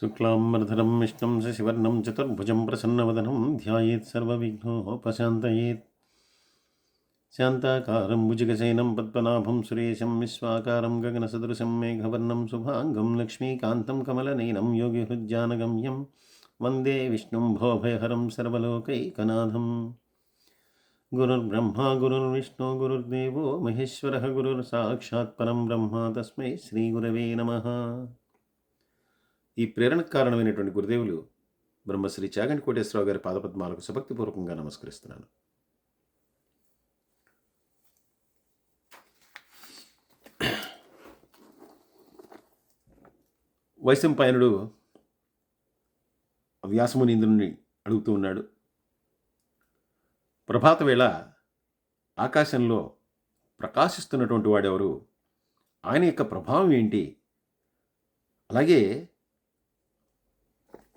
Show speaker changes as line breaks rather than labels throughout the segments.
शुक्लाम्बरधरं विष्णुं शशिवर्णं चतुर्भुजं प्रसन्नवदनं ध्यायेत् सर्वविघ्नोपशान्तयेत् शान्ताकारं भुजगशयनं पद्मनाभं सुरेशं विश्वाकारं गगनसदृशं मेघवर्णं शुभाङ्गं लक्ष्मीकान्तं कमलनयनं योगिहृज्जानगम्यं वंदे विष्णुं भोभयहरं सर्वलोकैकनाथम्। गुरुर्ब्रह्मा, गुरुर्विष्णु, गुरुर्देवो, महेश्वरः, गुरुर्साक्षात् ब्रह्म तस्मै श्रीगुरवे नमः। ఈ ప్రేరణకు కారణమైనటువంటి గురుదేవులు బ్రహ్మశ్రీ చాగంటి కోటేశ్వరరావు గారి పాదపద్మాలకు సభక్తిపూర్వకంగా నమస్కరిస్తున్నాను. వైశంపాయనుడు వ్యాసమునీంద్రుని అడుగుతూ ఉన్నాడు. ప్రభాత వేళ ఆకాశంలో ప్రకాశిస్తున్నటువంటి వాడెవరు? ఆయన యొక్క ప్రభావం ఏంటి? అలాగే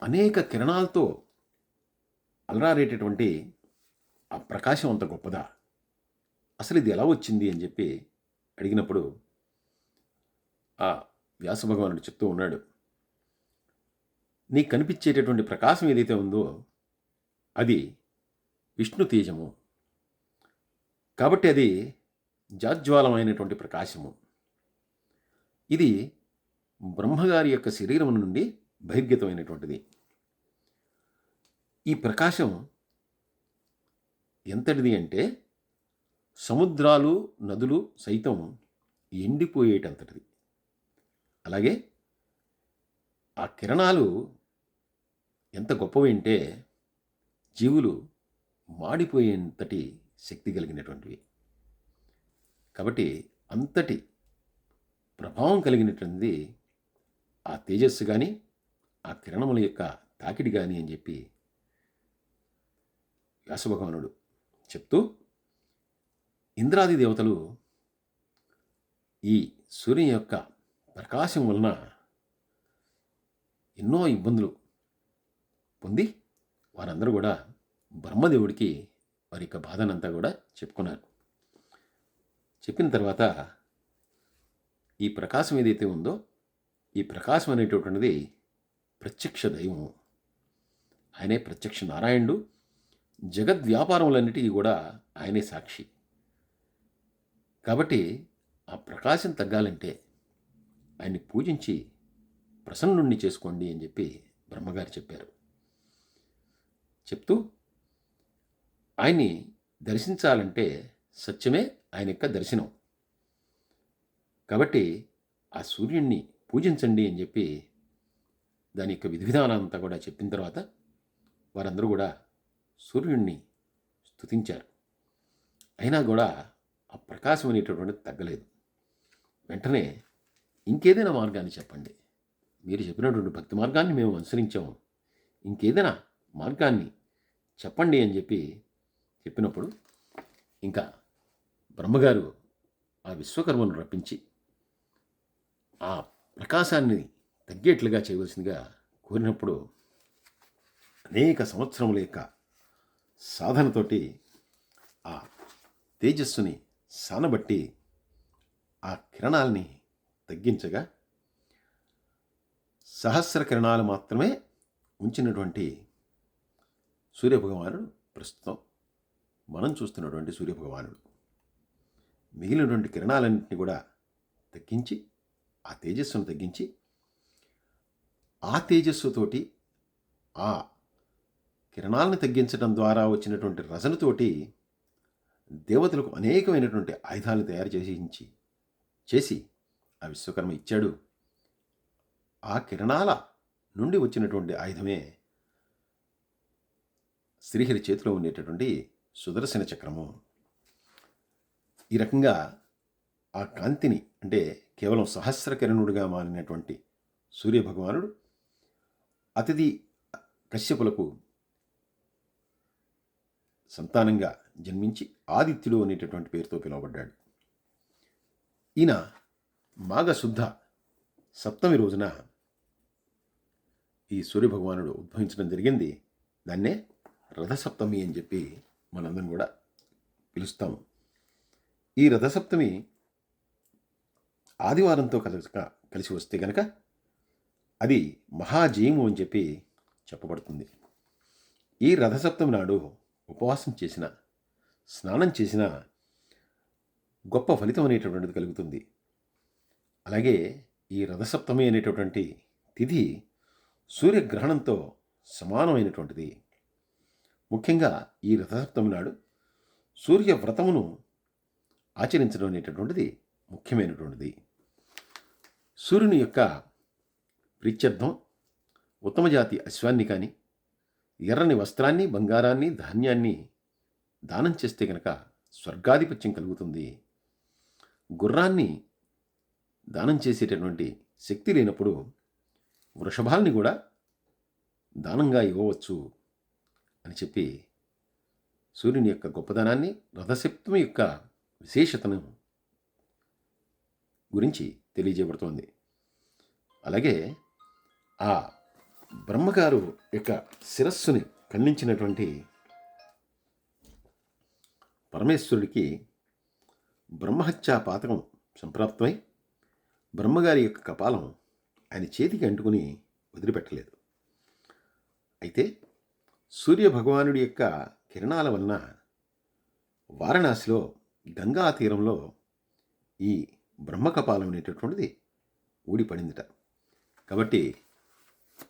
అనేక కిరణాలతో అలరారేటటువంటి ఆ ప్రకాశం అంత గొప్పదా? అసలు ఇది ఎలా వచ్చింది అని చెప్పి అడిగినప్పుడు ఆ వ్యాస భగవానుడు చెప్తూ ఉన్నాడు నీకు కనిపించేటటువంటి ప్రకాశం ఏదైతే ఉందో అది విష్ణు తేజము. కాబట్టి అది జాజ్వాలమైనటువంటి ప్రకాశము. ఇది బ్రహ్మగారి యొక్క శరీరం నుండి బహిర్గతమైనటువంటిది. ఈ ప్రకాశం ఎంతటిది అంటే సముద్రాలు నదులు సైతం ఎండిపోయేటంతటిది. అలాగే ఆ కిరణాలు ఎంత గొప్పవి అంటే జీవులు మాడిపోయేంతటి శక్తి కలిగినటువంటివి. కాబట్టి అంతటి ప్రభావం కలిగినటువంటిది ఆ తేజస్సు కానీ ఆ కిరణముల యొక్క తాకిడి కానీ అని చెప్పి వ్యాసభగవానుడు చెప్తూ ఇంద్రాది దేవతలు ఈ సూర్యుని యొక్క ప్రకాశం వలన ఎన్నో ఇబ్బందులు పొంది వారందరూ కూడా బ్రహ్మదేవుడికి వారి యొక్క బాధనంతా కూడా చెప్పుకున్నారు. చెప్పిన తర్వాత ఈ ప్రకాశం ఏదైతే ఉందో ఈ ప్రకాశం అనేటటువంటిది ప్రత్యక్ష దైవం ఆయనే ప్రత్యక్ష నారాయణుడు. జగద్వ్యాపారములన్నిటికీ కూడా ఆయనే సాక్షి. కాబట్టి ఆ ప్రకాశం తగ్గాలంటే ఆయన్ని పూజించి ప్రసన్నుణ్ణి చేసుకోండి అని చెప్పి బ్రహ్మగారు చెప్పారు. చెప్తూ ఆయన్ని దర్శించాలంటే సత్యమే ఆయన యొక్క దర్శనం. కాబట్టి ఆ సూర్యుణ్ణి పూజించండి అని చెప్పి దాని యొక్క విధి విధానాలంతా కూడా చెప్పిన తర్వాత వారందరూ కూడా సూర్యుణ్ణి స్తుతించారు. అయినా కూడా ఆ ప్రకాశం అనేటటువంటిది తగ్గలేదు. వెంటనే ఇంకేదైనా మార్గాన్ని చెప్పండి. మీరు చెప్పినటువంటి భక్తి మార్గాన్ని మేము అనుసరించాము. ఇంకేదైనా మార్గాన్ని చెప్పండి అని చెప్పి చెప్పినప్పుడు ఇంకా బ్రహ్మగారు ఆ విశ్వకర్మను రప్పించి ఆ ప్రకాశాన్ని తగ్గేట్లుగా చేయవలసిందిగా కోరినప్పుడు అనేక సంవత్సరముల యొక్క సాధనతోటి ఆ తేజస్సుని సానబట్టి ఆ కిరణాలని తగ్గించగా సహస్ర కిరణాలు మాత్రమే ఉంచినటువంటి సూర్యభగవానుడు ప్రస్తుతం మనం చూస్తున్నటువంటి సూర్యభగవానుడు. మిగిలినటువంటి కిరణాలన్నింటినీ కూడా తగ్గించి ఆ తేజస్సును తగ్గించి ఆ తేజస్సుతోటి ఆ కిరణాలను తగ్గించడం ద్వారా వచ్చినటువంటి రజనతోటి దేవతలకు అనేకమైనటువంటి ఆయుధాలను తయారు చేసి చేసి ఆ విశ్వకర్మ ఇచ్చాడు. ఆ కిరణాల నుండి వచ్చినటువంటి ఆయుధమే శ్రీహరి చేతిలో ఉండేటటువంటి సుదర్శన చక్రము. ఈ రకంగా ఆ కాంతిని అంటే కేవలం సహస్ర కిరణుడిగా మారినటువంటి సూర్యభగవానుడు అతిథి కశ్యపులకు సంతానంగా జన్మించి ఆదిత్యుడు అనేటటువంటి పేరుతో పిలువబడ్డాడు. ఈయన మాఘశుద్ధ సప్తమి రోజున ఈ సూర్యభగవానుడు ఉద్భవించడం జరిగింది. దాన్నే రథసప్తమి అని చెప్పి మనందరం కూడా పిలుస్తాము ఈ రథసప్తమి ఆదివారంతో కలిసి కలిసి వస్తే కనుక అది మహాజయము అని చెప్పి చెప్పబడుతుంది. ఈ రథసప్తమి నాడు ఉపవాసం చేసిన స్నానం చేసిన గొప్ప ఫలితం అనేటటువంటిది కలుగుతుంది. అలాగే ఈ రథసప్తమి అనేటటువంటి తిథి సూర్యగ్రహణంతో సమానమైనటువంటిది. ముఖ్యంగా ఈ రథసప్తమి నాడు సూర్య వ్రతమును ఆచరించడం అనేటటువంటిది ముఖ్యమైనటువంటిది. సూర్యుని యొక్క ప్రీత్యర్థం ఉత్తమ జాతి అశ్వాన్ని కానీ ఎర్రని వస్త్రాన్ని బంగారాన్ని ధాన్యాన్ని దానం చేస్తే కనుక స్వర్గాధిపత్యం కలుగుతుంది. గుర్రాన్ని దానం చేసేటటువంటి శక్తి లేనప్పుడు వృషభాల్ని కూడా దానంగా ఇవ్వవచ్చు అని చెప్పి సూర్యుని యొక్క గొప్పదనాన్ని రథసప్తమి యొక్క విశేషతను గురించి తెలియజేయబడుతోంది. అలాగే ఆ బ్రహ్మగారు యొక్క శిరస్సుని ఖండించినటువంటి పరమేశ్వరుడికి బ్రహ్మహత్యా పాతకం సంప్రాప్తమై బ్రహ్మగారి యొక్క కపాలం ఆయన చేతికి అంటుకుని వదిలిపెట్టలేదు. అయితే సూర్య భగవానుడి యొక్క కిరణాల వలన వారణాసిలో గంగా తీరంలో ఈ బ్రహ్మకపాలం అనేటటువంటిది ఊడిపడిందిట. కాబట్టి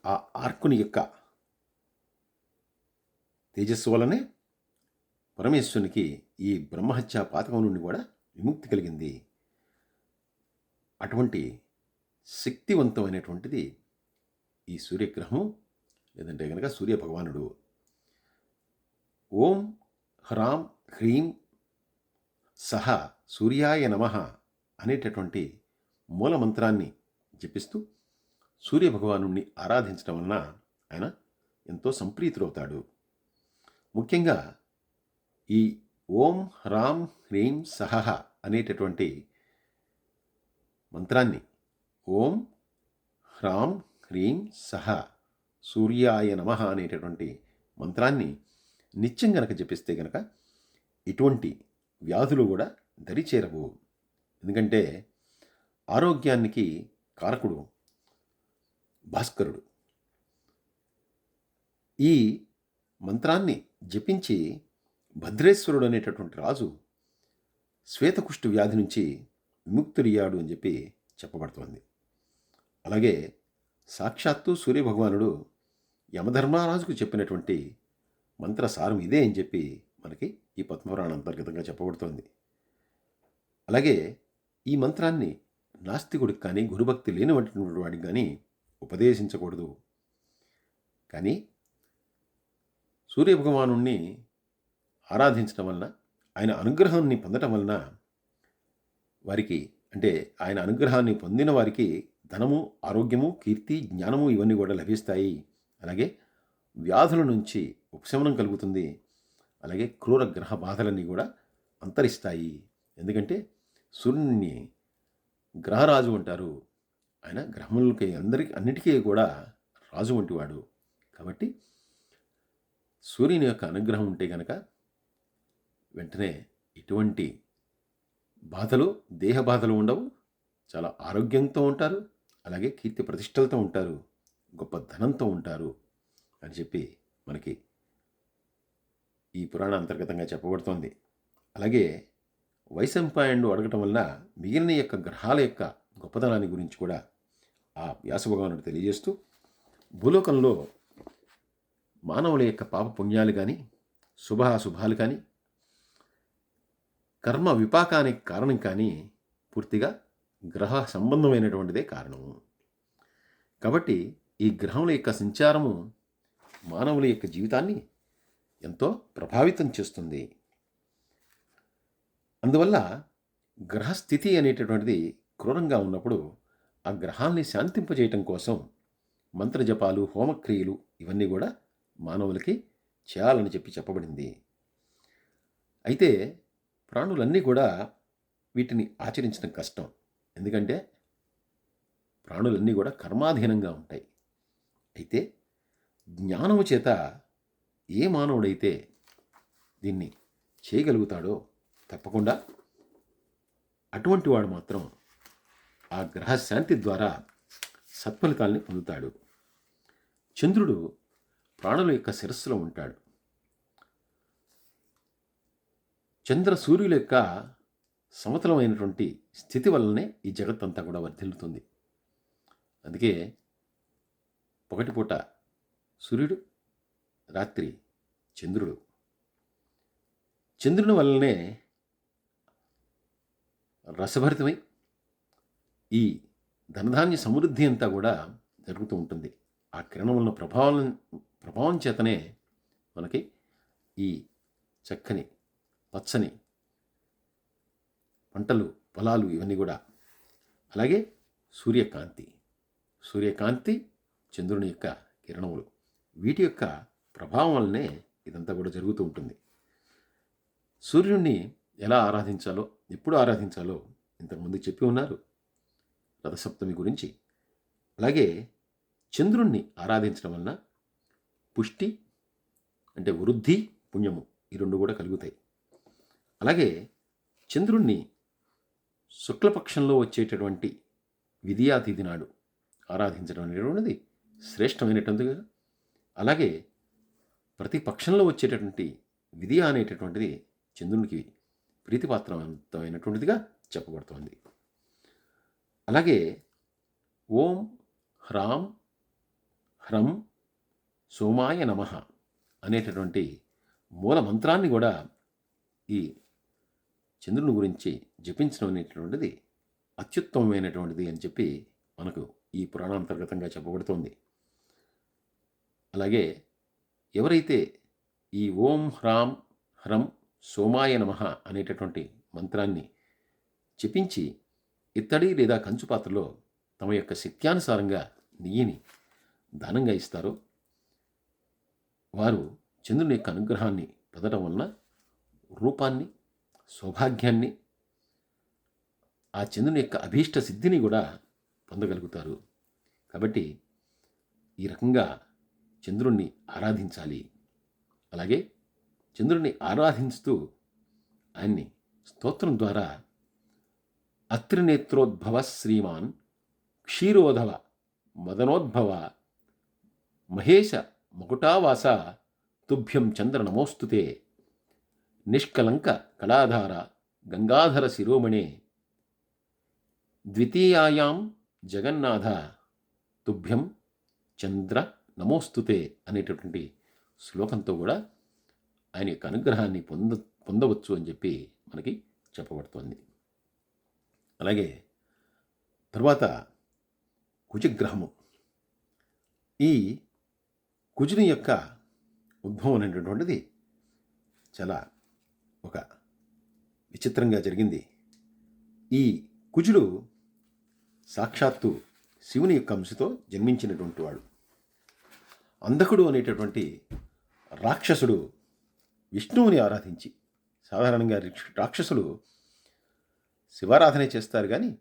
ఆ ఆర్కుని యొక్క తేజస్సు వలనే పరమేశ్వరునికి ఈ బ్రహ్మహత్యా పాతకం నుండి కూడా విముక్తి కలిగింది. అటువంటి శక్తివంతమైనటువంటిది ఈ సూర్యగ్రహము లేదంటే కనుక సూర్య భగవానుడు ఓం హ్రాం హ్రీం సహ సూర్యాయ నమ అనేటటువంటి మూల మంత్రాన్ని జపిస్తూ సూర్యభగవాను ఆరాధించడం వలన ఆయన ఎంతో సంప్రీతుడవుతాడు. ముఖ్యంగా ఈ ఓం హ్రాం హ్రీం సహ అనేటటువంటి మంత్రాన్ని ఓం హ్రాం హ్రీం సహ సూర్యాయ నమ అనేటటువంటి మంత్రాన్ని నిత్యం గనక జపిస్తే గనక ఇటువంటి వ్యాధులు కూడా దరిచేరవు. ఎందుకంటే ఆరోగ్యానికి కారకుడు భాస్కరుడు. ఈ మంత్రాన్ని జపించి భద్రేశ్వరుడు అనేటటువంటి రాజు శ్వేతకుష్టు వ్యాధి నుంచి విముక్తుడయ్యాడు అని చెప్పి చెప్పబడుతోంది. అలాగే సాక్షాత్తు సూర్యభగవానుడు యమధర్మరాజుకు చెప్పినటువంటి మంత్రసారం ఇదే అని చెప్పి మనకి ఈ పద్మపురాణ అంతర్గతంగా చెప్పబడుతోంది. అలాగే ఈ మంత్రాన్ని నాస్తికుడికి కానీ గురుభక్తి లేనివంటి వాడికి కానీ ఉపదేశించకూడదు. కానీ సూర్యభగవాను ఆరాధించడం వలన ఆయన అనుగ్రహాన్ని పొందటం వలన వారికి అంటే ఆయన అనుగ్రహాన్ని పొందిన వారికి ధనము ఆరోగ్యము కీర్తి జ్ఞానము ఇవన్నీ కూడా లభిస్తాయి. అలాగే వ్యాధుల నుంచి ఉపశమనం కలుగుతుంది. అలాగే క్రూర గ్రహ బాధలన్నీ కూడా అంతరిస్తాయి. ఎందుకంటే సూర్యుని గ్రహరాజు అంటారు. ఆయన గ్రహములకి అందరికి అన్నిటికీ కూడా రాజు వంటివాడు. కాబట్టి సూర్యుని యొక్క అనుగ్రహం ఉంటే కనుక వెంటనే ఎటువంటి బాధలు దేహ బాధలు ఉండవు. చాలా ఆరోగ్యంతో ఉంటారు. అలాగే కీర్తి ప్రతిష్టలతో ఉంటారు. గొప్ప ధనంతో ఉంటారు అని చెప్పి మనకి ఈ పురాణ అంతర్గతంగా చెప్పబడుతోంది. అలాగే వైశంపాయనుడు అడగటం వలన మిగిలిన యొక్క గ్రహాల యొక్క గొప్పదనాన్ని గురించి కూడా ఆ వ్యాసభగవానుడు తెలియజేస్తూ భూలోకంలో మానవుల యొక్క పాప పుణ్యాలు కానీ శుభాశుభాలు కానీ కర్మ విపాకానికి కారణం కానీ పూర్తిగా గ్రహ సంబంధమైనటువంటిదే కారణము కాబట్టి ఈ గ్రహముల యొక్క సంచారము మానవుల యొక్క జీవితాన్ని ఎంతో ప్రభావితం చేస్తుంది. అందువల్ల గ్రహస్థితి అనేటటువంటిది క్రూరంగా ఉన్నప్పుడు ఆ గ్రహాల్ని శాంతింపజేయటం కోసం మంత్రజపాలు హోమక్రియలు ఇవన్నీ కూడా మానవులకి చేయాలని చెప్పి చెప్పబడింది. అయితే ప్రాణులన్నీ కూడా వీటిని ఆచరించడం కష్టం. ఎందుకంటే ప్రాణులన్నీ కూడా కర్మాధీనంగా ఉంటాయి. అయితే జ్ఞానము చేత ఏ మానవుడైతే దీన్ని చేయగలుగుతాడో తప్పకుండా అటువంటి వాడు మాత్రం ఆ గ్రహశాంతి ద్వారా సత్ఫలితాల్ని పొందుతాడు. చంద్రుడు ప్రాణుల యొక్క శిరస్సులో ఉంటాడు. చంద్ర సూర్యుల యొక్క సమతలమైనటువంటి స్థితి వల్లనే ఈ జగత్తంతా కూడా వర్ధిల్లుతుంది. అందుకే పొగటిపూట సూర్యుడు రాత్రి చంద్రుడు. చంద్రుని వల్లనే రసభరితమై ఈ ధనధాన్య సమృద్ధి అంతా కూడా జరుగుతూ ఉంటుంది. ఆ కిరణములను ప్రభావం ప్రభావం చేతనే మనకి ఈ చక్కని పచ్చని పంటలు పొలాలు ఇవన్నీ కూడా. అలాగే సూర్యకాంతి సూర్యకాంతి చంద్రుని యొక్క కిరణములు. వీటి యొక్క ప్రభావం వల్లనే ఇదంతా కూడా జరుగుతూ ఉంటుంది. సూర్యుడిని ఎలా ఆరాధించాలో ఎప్పుడు ఆరాధించాలో ఇంతకుముందు చెప్పి ఉన్నారు. రథసప్తమి గురించి. అలాగే చంద్రుణ్ణి ఆరాధించడం వలన పుష్టి అంటే వృద్ధి పుణ్యము ఈ రెండు కూడా కలుగుతాయి. అలాగే చంద్రుణ్ణి శుక్లపక్షంలో వచ్చేటటువంటి విద్యాతిథి నాడు ఆరాధించడం అనేటువంటిది శ్రేష్టమైనటువంటిదిగా అలాగే ప్రతి పక్షంలో వచ్చేటటువంటి విధియ అనేటటువంటిది చంద్రునికి ప్రీతిపాత్రవంతమైనటువంటిదిగా చెప్పబడుతోంది. అలాగే ఓం హ్రాం హ్రం సోమాయ నమ అనేటటువంటి మూల మంత్రాన్ని కూడా ఈ చంద్రుని గురించి జపించడం అనేటటువంటిది అత్యుత్తమమైనటువంటిది అని చెప్పి మనకు ఈ పురాణాంతర్గతంగా చెప్పబడుతోంది. అలాగే ఎవరైతే ఈ ఓం హ్రాం హ్రం సోమాయ నమ అనేటటువంటి మంత్రాన్ని జపించి ఇత్తడి లేదా కంచు పాత్రలో తమ యొక్క శక్త్యానుసారంగా నెయ్యిని దానంగా ఇస్తారో. వారు చంద్రుని యొక్క అనుగ్రహాన్ని పొందడం వలన రూపాన్ని సౌభాగ్యాన్ని ఆ చంద్రుని యొక్క అభీష్ట సిద్ధిని కూడా పొందగలుగుతారు. కాబట్టి ఈ రకంగా చంద్రుణ్ణి ఆరాధించాలి. అలాగే చంద్రుణ్ణి ఆరాధించుతూ ఆయన్ని స్తోత్రం ద్వారా అత్రినేత్రోద్భవ శ్రీమాన్ క్షీరోధవ మదనోద్భవ మహేశ మకుటావాస తుభ్యం చంద్ర నమోస్తుతే నిష్కలంక కళాధార గంగాధర శిరోమణే ద్వితీయాయాం జగన్నాథ తుభ్యం చంద్ర నమోస్తుతే అనేటటువంటి శ్లోకంతో కూడా ఆయన యొక్క అనుగ్రహాన్ని పొంద పొందవచ్చు అని చెప్పి మనకి చెప్పబడుతోంది. అలాగే తర్వాత కుజగ్రహము. ఈ కుజుని యొక్క ఉద్భవం అనేటటువంటిది చాలా ఒక విచిత్రంగా జరిగింది. ఈ కుజుడు సాక్షాత్తు శివుని యొక్క అంశతో జన్మించినటువంటి వాడు. అంధకుడు అనేటటువంటి రాక్షసుడు విష్ణువుని ఆరాధించి సాధారణంగా రాక్షసులు శివారాధనే చేస్తారు కానీ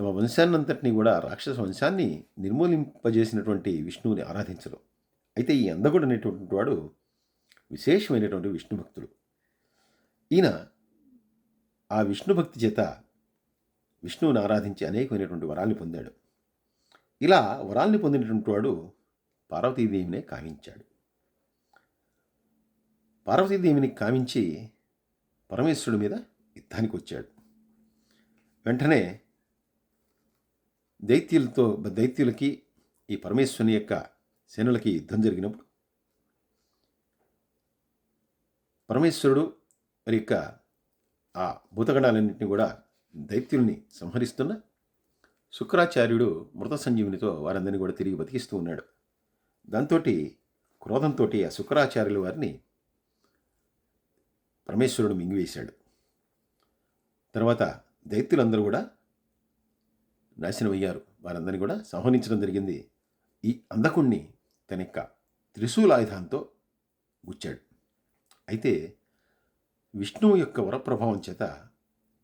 తమ వంశాన్నంతటినీ కూడా రాక్షస వంశాన్ని నిర్మూలింపజేసినటువంటి విష్ణువుని ఆరాధించరు. అయితే ఈ అందగుడు అనేటువంటి వాడు విశేషమైనటువంటి విష్ణు భక్తుడు. ఈయన ఆ విష్ణు భక్తి చేత విష్ణువుని ఆరాధించి అనేకమైనటువంటి వరాల్ని పొందాడు. ఇలా వరాల్ని పొందినటువంటి వాడు పార్వతీదేవినే కావించాడు. పార్వతీదేవిని కావించి పరమేశ్వరుడి మీద యుద్ధానికి వచ్చాడు. వెంటనే దైత్యులతో దైత్యులకి ఈ పరమేశ్వరుని యొక్క సేనలకి యుద్ధం జరిగినప్పుడు పరమేశ్వరుడు మరి యొక్క ఆ భూతగణాలన్నింటినీ కూడా దైత్యుల్ని సంహరిస్తున్న శుక్రాచార్యుడు మృత సంజీవునితో వారందరినీ కూడా తిరిగి బతికిస్తూ ఉన్నాడు. దాంతో క్రోధంతో ఆ శుక్రాచార్యుల వారిని పరమేశ్వరుడు మింగివేశాడు. తర్వాత దైత్యులందరూ కూడా నాశనం అయ్యారు వారందరినీ కూడా సంహరించడం జరిగింది. ఈ అంధకుణ్ణి తన యొక్క త్రిశూలాయుధాంతో గుచ్చాడు. అయితే విష్ణువు యొక్క వరప్రభావం చేత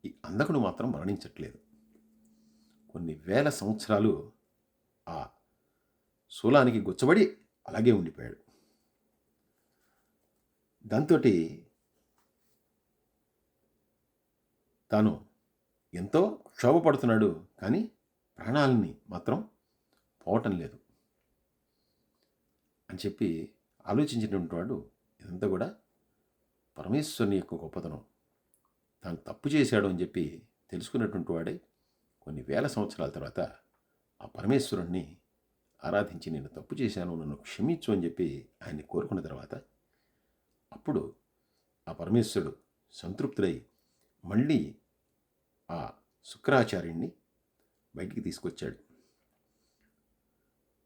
ఈ అంధకుడు మాత్రం మరణించట్లేదు. కొన్ని వేల సంవత్సరాలు ఆ శూలానికి గుచ్చబడి అలాగే ఉండిపోయాడు. దాంతో తాను ఎంతో క్షోభపడుతున్నాడు కానీ ప్రాణాలని మాత్రం పోవటం లేదు. అని చెప్పి ఆలోచించినటువంటి వాడు ఇదంతా కూడా పరమేశ్వరుని యొక్క గొప్పతనం. తాను తప్పు చేశాడు అని చెప్పి తెలుసుకున్నటువంటి వాడే కొన్ని వేల సంవత్సరాల తర్వాత ఆ పరమేశ్వరుణ్ణి ఆరాధించి నేను తప్పు చేశాను నన్ను క్షమించు అని చెప్పి ఆయన్ని కోరుకున్న తర్వాత అప్పుడు ఆ పరమేశ్వరుడు సంతృప్తుడై మళ్ళీ ఆ శుక్రాచార్యుణ్ణి బయటికి తీసుకొచ్చాడు.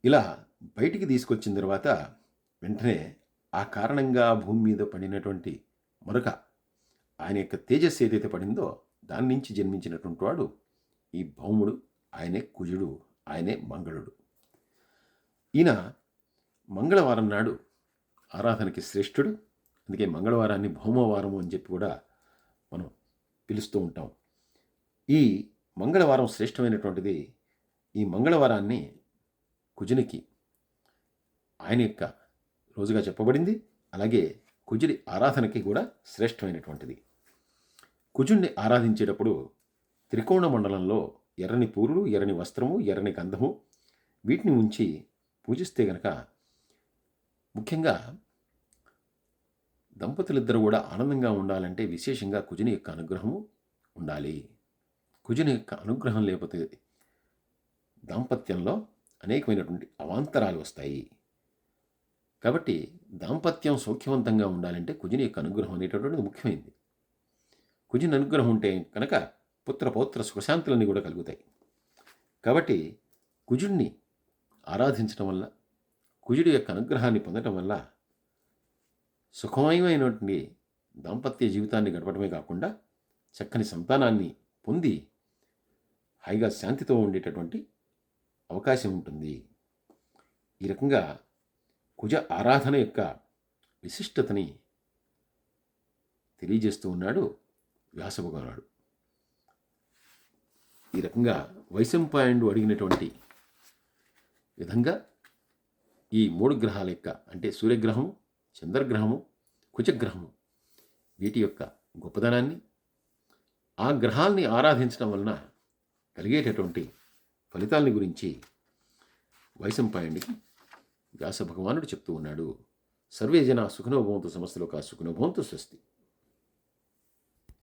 ఇలా బయటికి తీసుకొచ్చిన తర్వాత వెంటనే ఆ కారణంగా భూమి మీద పడినటువంటి మరొక ఆయన యొక్క తేజస్సు ఏదైతే పడిందో దాని నుంచి జన్మించినటువంటి వాడు ఈ భౌముడు ఆయనే కుజుడు ఆయనే మంగళుడు. ఈయన మంగళవారం నాడు ఆరాధనకి శ్రేష్ఠుడు. అందుకే మంగళవారాన్ని భౌమవారము అని చెప్పి కూడా మనం పిలుస్తూ ఉంటాం. ఈ మంగళవారం శ్రేష్టమైనటువంటిది ఈ మంగళవారాన్ని కుజునికి ఆయన యొక్క రోజుగా చెప్పబడింది. అలాగే కుజుడి ఆరాధనకి కూడా శ్రేష్టమైనటువంటిది. కుజుణ్ణి ఆరాధించేటప్పుడు త్రికోణ మండలంలో ఎర్రని పూరులు ఎర్రని వస్త్రము ఎర్రని గంధము వీటిని ఉంచి పూజిస్తే గనక ముఖ్యంగా దంపతులిద్దరూ కూడా ఆనందంగా ఉండాలంటే విశేషంగా కుజుని యొక్క అనుగ్రహము ఉండాలి. కుజుని యొక్క అనుగ్రహం లేకపోతే దాంపత్యంలో అనేకమైనటువంటి అవాంతరాలు వస్తాయి. కాబట్టి దాంపత్యం సౌఖ్యవంతంగా ఉండాలంటే కుజుని యొక్క అనుగ్రహం అనేటటువంటిది ముఖ్యమైనది. కుజుని అనుగ్రహం ఉంటే కనుక పుత్ర పౌత్ర సుఖశాంతులన్నీ కూడా కలుగుతాయి. కాబట్టి కుజుడిని ఆరాధించడం వల్ల కుజుడి యొక్క అనుగ్రహాన్ని పొందటం వల్ల సుఖమయమైనటువంటి దాంపత్య జీవితాన్ని గడపడమే కాకుండా చక్కని సంతానాన్ని పొంది హాయిగా శాంతితో ఉండేటటువంటి అవకాశం ఉంటుంది. ఈ రకంగా కుజ ఆరాధన యొక్క విశిష్టతని తెలియజేస్తూ ఉన్నాడు వ్యాసభగవానుడు ఈ రకంగా వైశంపాయనుడు అడిగినటువంటి విధంగా ఈ మూడు గ్రహాల యొక్క అంటే సూర్యగ్రహము చంద్రగ్రహము కుజగ్రహము వీటి యొక్క గొప్పదనాన్ని ఆ గ్రహాల్ని ఆరాధించడం వలన కలిగేటటువంటి ఫలితాలని గురించి వైశంపాయనుడికి వ్యాస భగవానుడు చెప్తూ ఉన్నాడు. సర్వే జన సుఖనోభవంతో సమస్తలో కా సుఖనోభవంతో స్వస్తి.